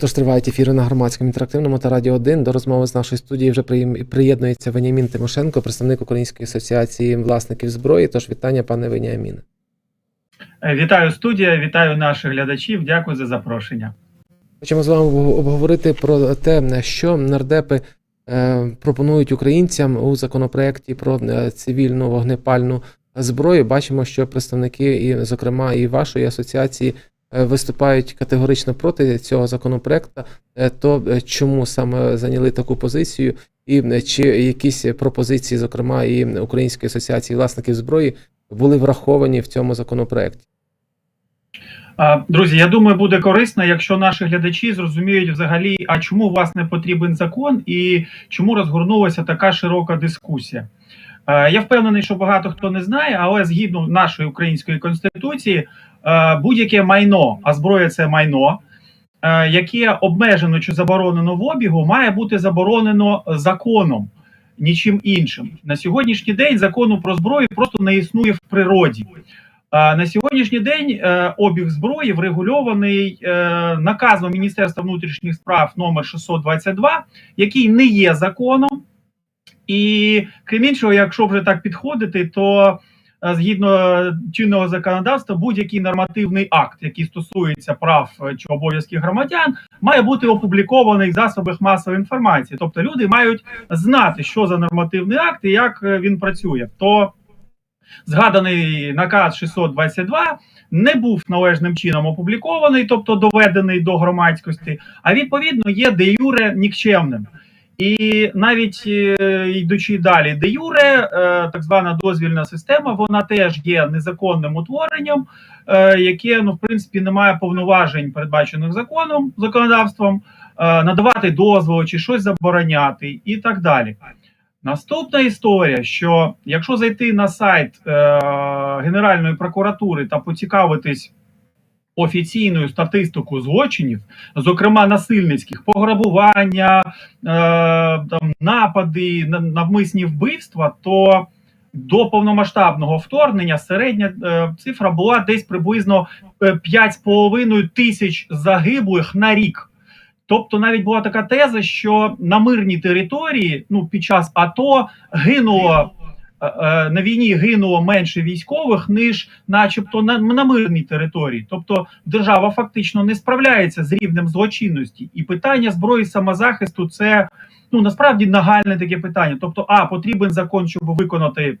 Отож тривають ефіри на громадському інтерактивному та радіо 1. До розмови з нашої студії вже приєднується Веніамін Тимошенко, представник Української асоціації власників зброї. Тож вітання, пане Веніаміне. Е, Вітаю студія, вітаю наших глядачів. Дякую за запрошення. Хочемо з вами обговорити про те, що нардепи е, пропонують українцям у законопроекті про е, цивільну вогнепальну зброю. Бачимо, що представники, і, зокрема, і вашої асоціації виступають категорично проти цього законопроекту. Е, То е, чому саме зайняли таку позицію, і е, чи якісь пропозиції, зокрема, і Української асоціації власників зброї, були враховані в цьому законопроекті? Друзі, я думаю, буде корисно, якщо наші глядачі зрозуміють взагалі, а чому власне потрібен закон і чому розгорнулася така широка дискусія. Е, Я впевнений, що багато хто не знає, але згідно нашої української конституції, е, будь-яке майно, а зброя це майно, е, яке обмежено чи заборонено в обігу, має бути заборонено законом, нічим іншим. На сьогоднішній день закону про зброю просто не існує в природі. На сьогоднішній день е, обіг зброї врегульований е, наказом Міністерства внутрішніх справ номер 622, який не є законом. І крім іншого, якщо вже так підходити, то е, згідно чинного законодавства, будь-який нормативний акт, який стосується прав е, чи обов'язків громадян, має бути опублікований в засобах масової інформації. Тобто люди мають знати, що за нормативний акт і як е, він працює. То згаданий наказ 622 не був належним чином опублікований, тобто доведений до громадськості, а відповідно є де юре нікчемним. І навіть е, йдучи далі, де юре, е, так звана дозвільна система, вона теж є незаконним утворенням, е, яке ну в принципі не має повноважень, передбачених законом, законодавством, надавати дозволи чи щось забороняти, і так далі. Наступна історія, що якщо зайти на сайт Генеральної прокуратури та поцікавитись офіційною статистикою злочинів, зокрема насильницьких пограбування, е, там, напади, на- навмисні вбивства, то до повномасштабного вторгнення середня е, цифра була десь приблизно е, 5,5 тисяч загиблих на рік. Тобто навіть була така теза, що на мирній території, ну під час АТО гинуло е, е, на війні гинуло менше військових, ніж, начебто, на, на мирній території. Тобто держава фактично не справляється з рівнем злочинності, і питання зброї самозахисту це ну насправді нагальне таке питання. Тобто, а потрібен закон, щоб виконати.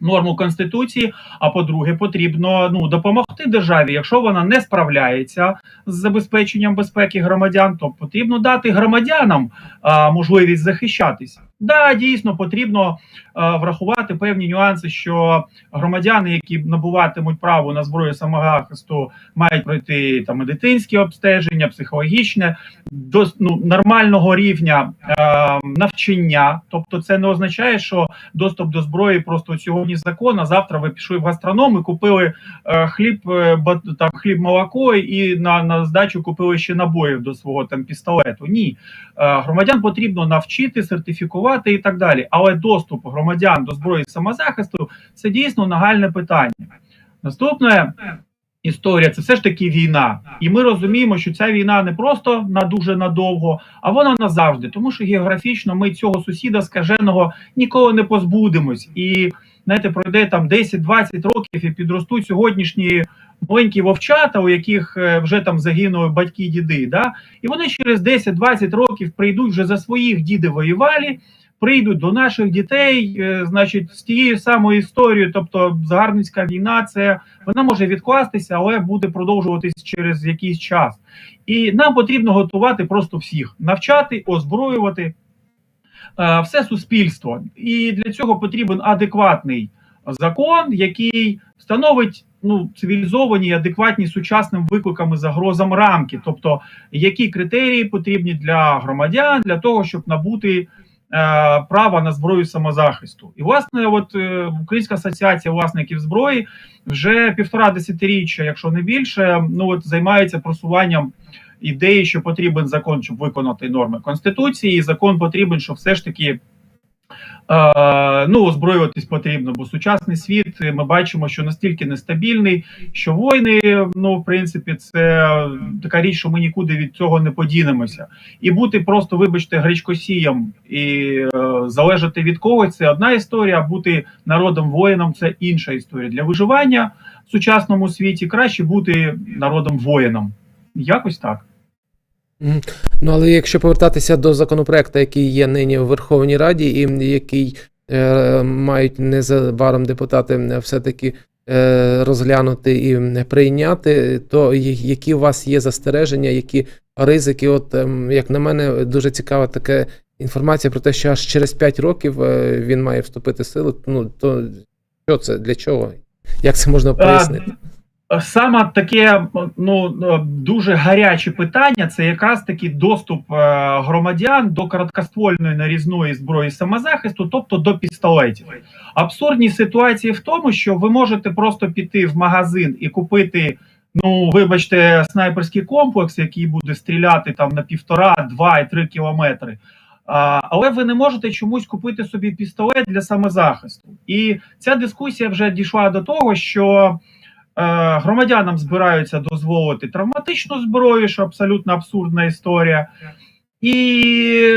Норму конституції, а по-друге, потрібно ну допомогти державі. Якщо вона не справляється з забезпеченням безпеки громадян, то потрібно дати громадянам а, можливість захищатися. Да, дійсно потрібно а, врахувати певні нюанси, що громадяни, які набуватимуть право на зброю самозахисту, мають пройти там медицинські обстеження, психологічне до ну, нормального рівня е, навчання. Тобто, це не означає, що доступ до зброї просто сьогодні закон, а завтра ви пішли в гастроном і купили е, хліб, е, там хліб, молоко і на, на здачу купили ще набоїв до свого там пістолету. Ні, Е, громадян потрібно навчити, сертифікувати і так далі. Але доступ громадян до зброї самозахисту це дійсно нагальне питання. Наступне. Історія це все ж таки війна, і ми розуміємо, що ця війна не просто на дуже надовго, а вона назавжди, тому що географічно ми цього сусіда скаженого ніколи не позбудемось. І знаєте, пройде там 10-20 років і підростуть сьогоднішні маленькі вовчата, у яких е, вже там загинули батьки, діди. Да? І вони через 10-20 років прийдуть вже за своїх діди воювали, прийдуть до наших дітей, е, значить, з тією самою історією, тобто загарбницька війна, це вона може відкластися, але буде продовжуватись через якийсь час. І нам потрібно готувати просто всіх, навчати, озброювати е, все суспільство. І для цього потрібен адекватний закон, який встановить ну, цивілізовані, адекватні сучасним викликам і загрозам рамки, тобто які критерії потрібні для громадян для того, щоб набути права на зброю самозахисту. І власне, от е, Українська асоціація власників зброї вже півтора десятиріччя, якщо не більше, ну от займається просуванням ідеї, що потрібен закон, щоб виконати норми конституції. І закон потрібен, щоб все ж таки Е, ну, озброюватись потрібно, бо сучасний світ е, ми бачимо, що настільки нестабільний, що війни, ну, в принципі, це така річ, що ми нікуди від цього не подінемося. І бути просто, вибачте, гречкосієм і е, залежати від когось це одна історія, а бути народом воїном це інша історія. Для виживання в сучасному світі краще бути народом воїном. Якось так. Ну, але якщо повертатися до законопроекту, який є нині в Верховній Раді, і який е, мають незабаром депутати е, все-таки е, розглянути і прийняти, то які у вас є застереження, які ризики? От, ем, як на мене, дуже цікава така інформація про те, що аж через 5 років е, він має вступити в силу. Ну, то що це, для чого? Як це можна пояснити? Саме таке ну дуже гаряче питання це якраз таки доступ е, громадян до короткоствольної нарізної зброї самозахисту, тобто до пістолетів. Абсурдність ситуації в тому, що ви можете просто піти в магазин і купити. Ну, вибачте, снайперський комплекс, який буде стріляти там на півтора, два і три кілометри. А, але ви не можете чомусь купити собі пістолет для самозахисту. І ця дискусія вже дійшла до того, що громадянам збираються дозволити травматичну зброю, що абсолютно абсурдна історія. І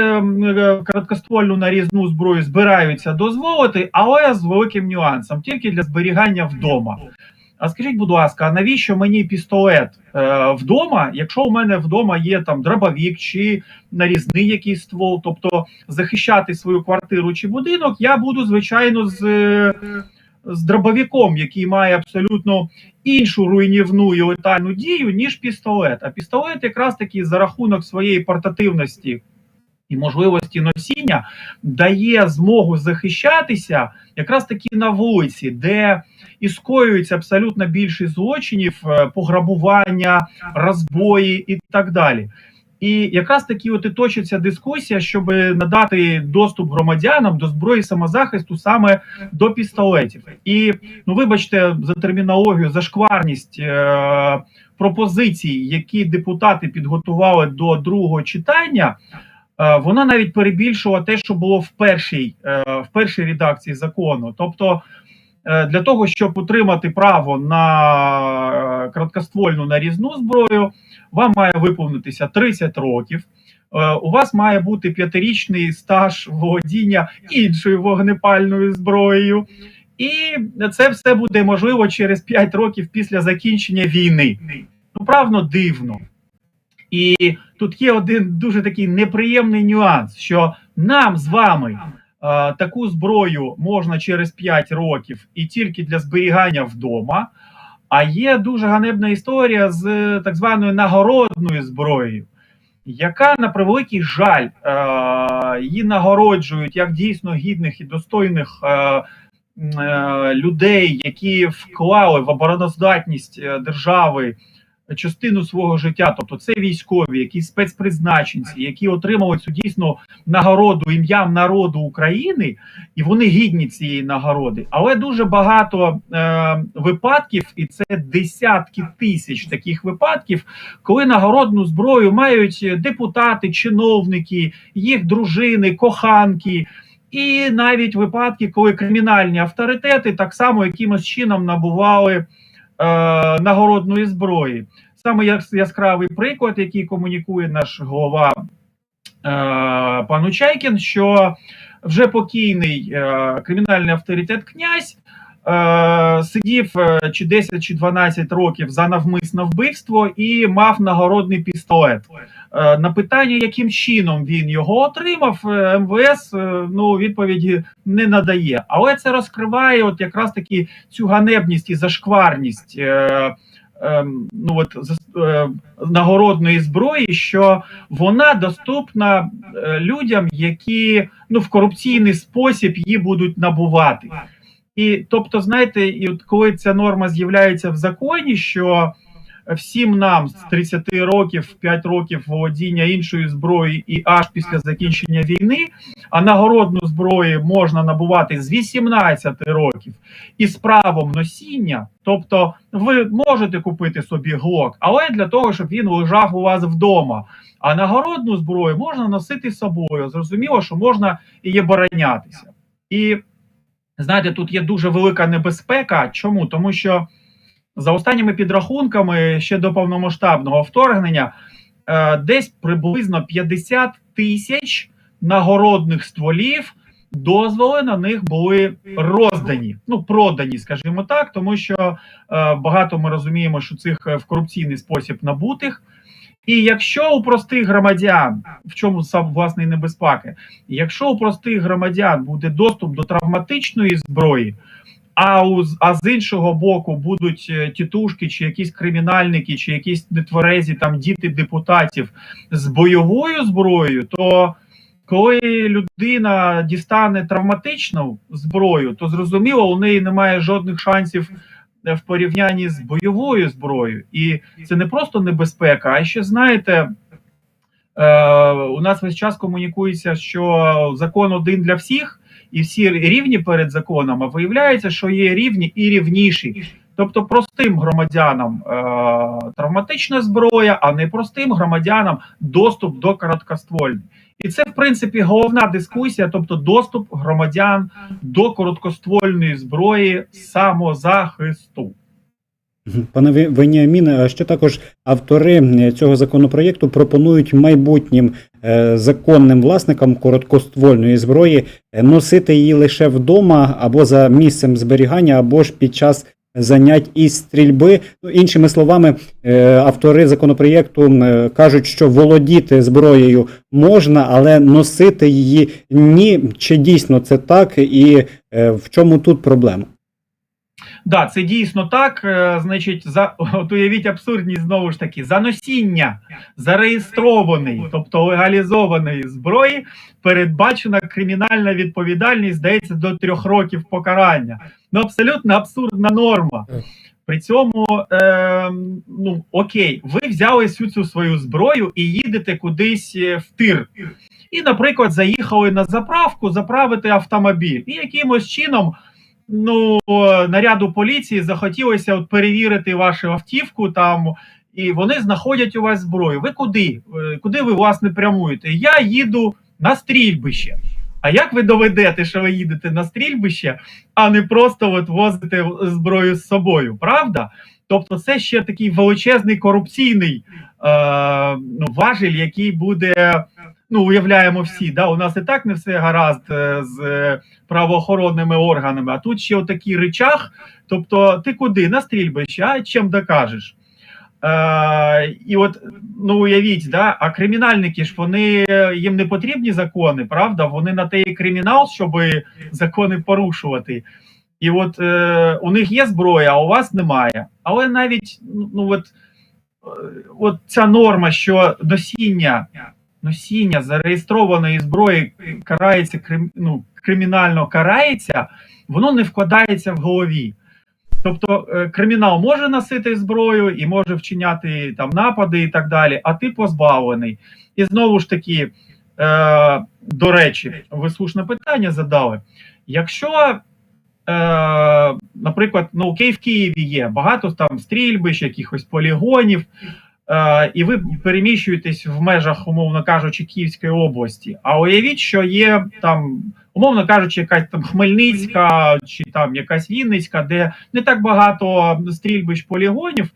е, короткоствольну нарізну зброю збираються дозволити, але з великим нюансом, тільки для зберігання вдома. А скажіть, будь ласка, а навіщо мені пістолет е, вдома, якщо у мене вдома є там дробовік чи нарізний якийсь ствол, тобто захищати свою квартиру чи будинок, я буду звичайно з, е, з дробовиком, який має абсолютно іншу руйнівну і летальну дію, ніж пістолет. А пістолет якраз таки за рахунок своєї портативності і можливості носіння дає змогу захищатися якраз таки на вулиці, де і скоюється абсолютно більшість злочинів, е, пограбування, розбої і так далі. І якраз таки от і точиться дискусія, щоб надати доступ громадянам до зброї самозахисту саме до пістолетів. І ну, вибачте, за термінологію, за шкварність е- пропозицій, які депутати підготували до другого читання. е, Вона навіть перебільшила те, що було в першій е, в першій редакції закону. Тобто, е, для того, щоб отримати право на короткоствольну нарізну зброю, вам має виповнитися 30 років. Е, У вас має бути п'ятирічний стаж володіння іншою вогнепальною зброєю, і це все буде можливо через 5 років після закінчення війни. Ну, правно, дивно. І тут є один дуже такий неприємний нюанс, що нам з вами е, таку зброю можна через 5 років і тільки для зберігання вдома. А є дуже ганебна історія з е, так званою нагородною зброєю, яка на превеликий жаль е, її нагороджують як дійсно гідних і достойних е, е, людей, які вклали в обороноздатність е, держави частину свого життя, тобто це військові, якісь спецпризначенці, які отримали цю дійсно нагороду ім'ям народу України, і вони гідні цієї нагороди. Але дуже багато е, випадків, і це десятки тисяч таких випадків, коли нагородну зброю мають депутати, чиновники, їх дружини, коханки. І навіть випадки, коли кримінальні авторитети так само якимось чином набували нагородної зброї. Саме яскравий приклад, який комунікує наш голова е, пан Чайкін, що вже покійний е, кримінальний авторитет князь е, сидів е, чи 10 чи 12 років за навмисне вбивство і мав нагородний пістолет. Е, на питання, яким чином він його отримав, е, МВС е, ну відповіді не надає. Але це розкриває от якраз таки цю ганебність і зашкварність. Е, ну от е, нагородної зброї, що вона доступна е, людям, які ну в корупційний спосіб її будуть набувати. І тобто, знаєте, і от коли ця норма з'являється в законі, що всім нам з 30 років, 5 років володіння іншої зброї і аж після закінчення війни, а нагородну зброю можна набувати з 18 років і з правом носіння. Тобто, ви можете купити собі глок, але для того, щоб він лежав у вас вдома. А нагородну зброю можна носити з собою. Зрозуміло, що можна і оборонятися. І знаєте, тут є дуже велика небезпека. Чому? Тому що за останніми підрахунками ще до повномасштабного вторгнення е, десь приблизно 50 тисяч нагородних стволів. Дозволи на них були роздані, ну продані, скажімо так, тому що е, багато ми розуміємо, що цих е, в корупційний спосіб набутих. І якщо у простих громадян, в чому сам власне небезпеки, якщо у простих громадян буде доступ до травматичної зброї, а у а з іншого боку будуть е, тітушки, чи якісь кримінальники, чи якісь нетверезі там діти депутатів з бойовою зброєю, то коли людина дістане травматичну зброю, то зрозуміло, у неї немає жодних шансів в порівнянні з бойовою зброєю. І це не просто небезпека, а ще знаєте. Е, у нас весь час комунікується, що закон один для всіх, і всі рівні перед законом, а виявляється, що є рівні і рівніші. Тобто простим громадянам е, травматична зброя, а не простим громадянам доступ до короткоствольної. І це, в принципі, головна дискусія, тобто доступ громадян до короткоствольної зброї самозахисту. Пане Веніаміне, а ще також автори цього законопроєкту пропонують майбутнім е, законним власникам короткоствольної зброї е, носити її лише вдома або за місцем зберігання, або ж під час занять із стрільби. Ну, іншими словами, е, автори законопроєкту е, кажуть, що володіти зброєю можна, але носити її ні. Чи дійсно це так, і е, в чому тут проблема? Да, це дійсно так. Е, Значить, за от уявіть абсурдність знову ж таки за носіння зареєстрованої, тобто легалізованої зброї, передбачена кримінальна відповідальність, здається, до трьох років покарання. Ну абсолютно абсурдна норма. При цьому, е, ну окей, ви взяли всю цю свою зброю і їдете кудись е, в тир. І, наприклад, заїхали на заправку заправити автомобіль, і якимось чином ну, наряду поліції захотілося от перевірити вашу автівку там, і вони знаходять у вас зброю. Ви куди? Е, Куди ви власне прямуєте? Я їду на стрільбище. А як ви доведете, що ви їдете на стрільбище, а не просто от возите зброю з собою? Правда? Тобто, це ще такий величезний корупційний е, ну, важіль, який буде. Ну, уявляємо всі, да, у нас і так не все гаразд е, з е, правоохоронними органами, а тут ще отакий речах. Тобто, ти куди? На стрільбище, а чим докажеш? Е, і от, ну уявіть, да, а кримінальники ж вони їм не потрібні закони, правда? Вони на те і кримінал, щоб закони порушувати. І от е, у них є зброя, а у вас немає. Але навіть ну, от, е, от ця норма, що носіння, носіння зареєстрованої зброї карається крим, ну, кримінально карається, воно не вкладається в голові. Тобто е, кримінал може носити зброю і може вчиняти там напади і так далі, а ти позбавлений. І знову ж таки, е, до речі, ви слушне питання задали. Якщо, наприклад, ну окей, в Києві є багато там стрільбищ, якихось полігонів, е, і ви переміщуєтесь в межах, умовно кажучи, Київської області. А уявіть, що є там, умовно кажучи, якась там Хмельницька чи там якась Вінницька, де не так багато стрільбищ полігонів.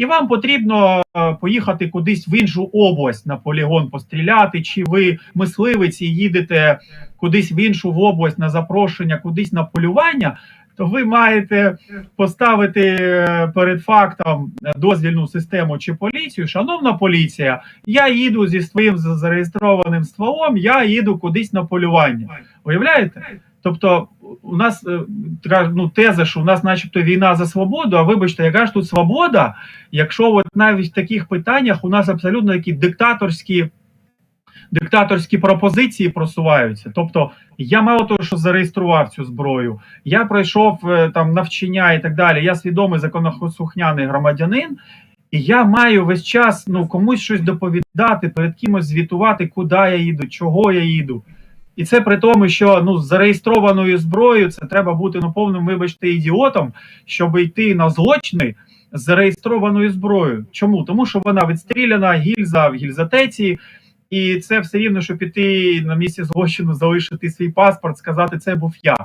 І вам потрібно е, поїхати кудись в іншу область на полігон постріляти, чи ви мисливець і їдете кудись в іншу область на запрошення, кудись на полювання, то ви маєте поставити е, перед фактом дозвільну систему чи поліцію. Шановна поліція, я їду зі своїм зареєстрованим стволом, я їду кудись на полювання. Уявляєте? Тобто, у нас е, така ну, теза, що у нас, начебто, війна за свободу. А вибачте, яка ж тут свобода, якщо от навіть в таких питаннях у нас абсолютно такі диктаторські диктаторські пропозиції просуваються. Тобто, я мало того, що зареєстрував цю зброю, я пройшов е, там навчання і так далі. Я свідомий законослухняний громадянин. І я маю весь час ну, комусь щось доповідати, перед кимось звітувати, куди я їду, чого я їду. І це при тому, що ну, з зареєстрованою зброєю це треба бути ну, повним, вибачте, ідіотом, щоб йти на злочини з зареєстрованою зброєю. Чому? Тому що вона відстріляна, гільза в гільзотеці, і це все рівно, що піти на місці злочину, залишити свій паспорт, сказати, це був я.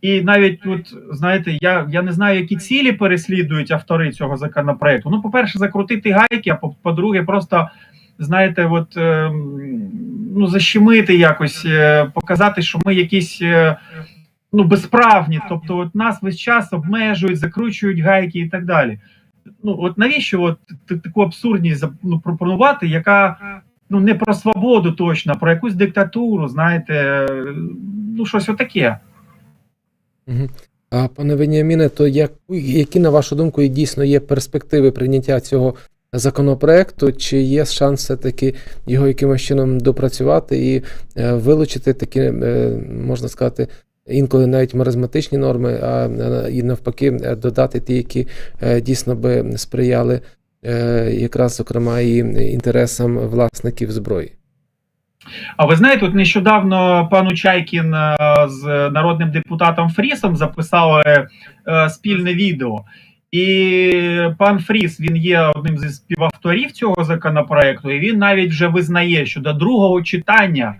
І навіть от знаєте, я, я не знаю, які цілі переслідують автори цього законопроекту. Ну, по-перше, закрутити гайки, а по- по-друге, просто знаєте, от е, ну защемити якось, е, показати, що ми якісь е, ну безправні. Тобто, от нас весь час обмежують, закручують гайки і так далі. Ну от навіщо от таку абсурдність ну, пропонувати, яка ну не про свободу точно, а про якусь диктатуру, знаєте, ну щось отаке. А пане Веніаміне, то як, які, на вашу думку, дійсно є перспективи прийняття цього законопроекту? Чи є шанс все-таки його якимось чином допрацювати і е, вилучити такі, е, можна сказати, інколи навіть маразматичні норми, а е, і навпаки додати ті, які дійсно би сприяли якраз, зокрема, і інтересам власників зброї? А ви знаєте, от нещодавно пану Чайкін з народним депутатом Фрісом записали спільне відео. І пан Фріс він є одним зі співавторів цього законопроекту, і він навіть вже визнає, що до другого читання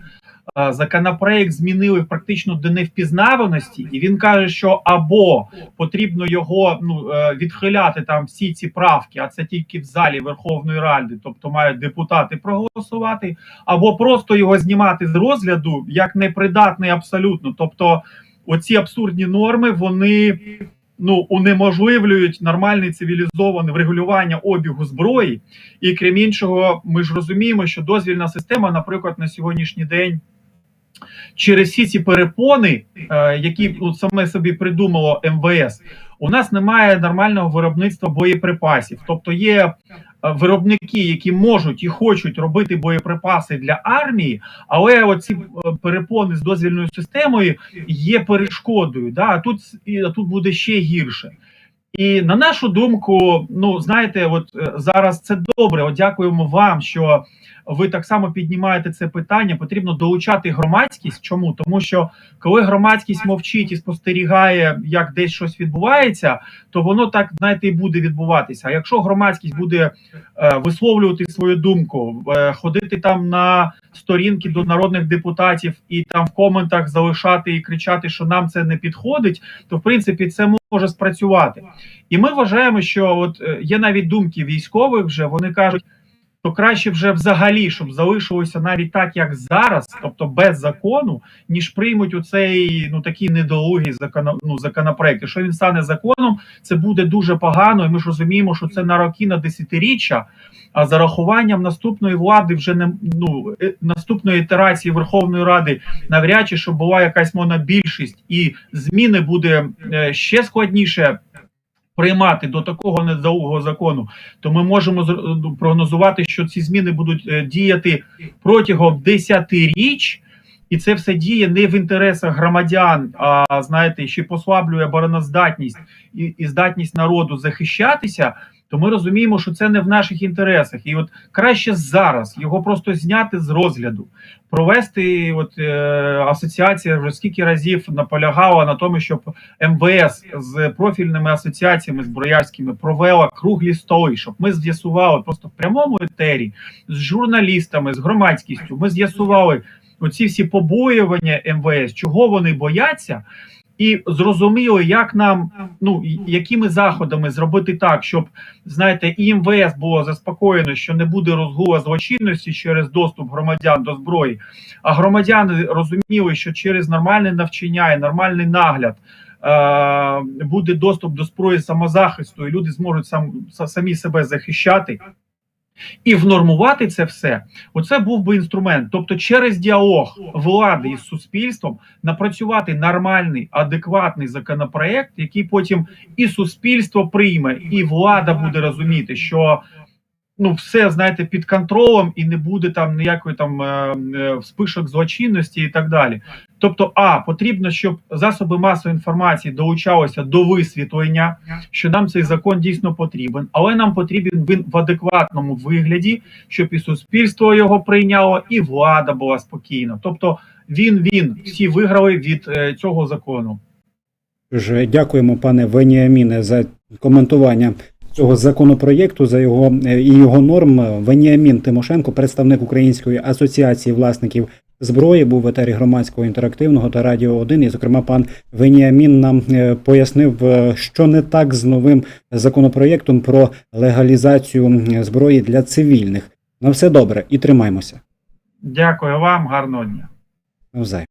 е, законопроект змінили практично до невпізнаваності, і він каже, що або потрібно його ну е, відхиляти там всі ці правки, а це тільки в залі Верховної Ради, тобто мають депутати проголосувати, або просто його знімати з розгляду як непридатний абсолютно. Тобто, оці абсурдні норми вони ну унеможливлюють нормальне цивілізоване врегулювання обігу зброї. І крім іншого, ми ж розуміємо, що дозвільна система, наприклад, на сьогоднішній день. Через всі ці перепони, е, які ну, саме собі придумало МВС, у нас немає нормального виробництва боєприпасів. Тобто є виробники, які можуть і хочуть робити боєприпаси для армії, але оці е, перепони з дозвільною системою є перешкодою. Да? А тут тут буде ще гірше. І на нашу думку, ну знаєте, от е, зараз це добре. От дякуємо вам, що ви так само піднімаєте це питання. Потрібно долучати громадськість. Чому? Тому що коли громадськість мовчить і спостерігає, як десь щось відбувається, то воно так знаєте і буде відбуватися. А якщо громадськість буде е, висловлювати свою думку, е, ходити там на сторінки до народних депутатів і там в коментах залишати і кричати, що нам це не підходить, то в принципі це може спрацювати. І ми вважаємо, що от е, є навіть думки військових, вже вони кажуть. То краще вже взагалі, щоб залишилося навіть так, як зараз, тобто без закону, ніж приймуть оцей ну такий недолугий закон, ну, законопроект. Якщо він стане законом, це буде дуже погано, і ми ж розуміємо, що це на роки на десятиріччя. А за рахуванням наступної влади, вже не ну е, наступної ітерації Верховної Ради, навряд чи щоб була якась монобільшість, і зміни буде е, ще складніше приймати до такого недолугого закону, то ми можемо ну, прогнозувати, що ці зміни будуть е, діяти протягом десятиріч. І це все діє не в інтересах громадян, а знаєте, ще послаблює обороноздатність і, і здатність народу захищатися. То ми розуміємо, що це не в наших інтересах, і от краще зараз його просто зняти з розгляду, провести. От е, асоціація вже скільки разів наполягала на тому, щоб МВС з профільними асоціаціями зброярськими провела круглі столи, щоб ми з'ясували просто в прямому етері з журналістами, з громадськістю. Ми з'ясували оці всі побоювання МВС, чого вони бояться, і зрозуміли, як нам ну якими заходами зробити так, щоб знаєте, і МВС було заспокоєно, що не буде розгула злочинності через доступ громадян до зброї. А громадяни розуміли, що через нормальне навчання і нормальний нагляд. е, Буде доступ до зброї самозахисту, і люди зможуть сам самі себе захищати і внормувати це все. Оце був би інструмент. Тобто, через діалог влади із суспільством напрацювати нормальний, адекватний законопроект, який потім і суспільство прийме, і влада буде розуміти, що ну, все знаєте, під контролем і не буде там ніякої там е, е, вспишок злочинності і так далі. Тобто, а потрібно, щоб засоби масової інформації долучалися до висвітлення, що нам цей закон дійсно потрібен, але нам потрібен він в адекватному вигляді, щоб і суспільство його прийняло, і влада була спокійна. Тобто, він він всі виграли від е, цього закону. Дякуємо, пане Веніаміне, за коментування цього законопроєкту, за його е, і його норм. Веніамін Тимошенко, представник Української асоціації власників зброї, був в етері громадського інтерактивного та радіо 1. І, зокрема, пан Веніамін нам е, пояснив, е, що не так з новим законопроєктом про легалізацію зброї для цивільних. На все добре і тримаймося. Дякую вам, гарного дня. Навзаєм.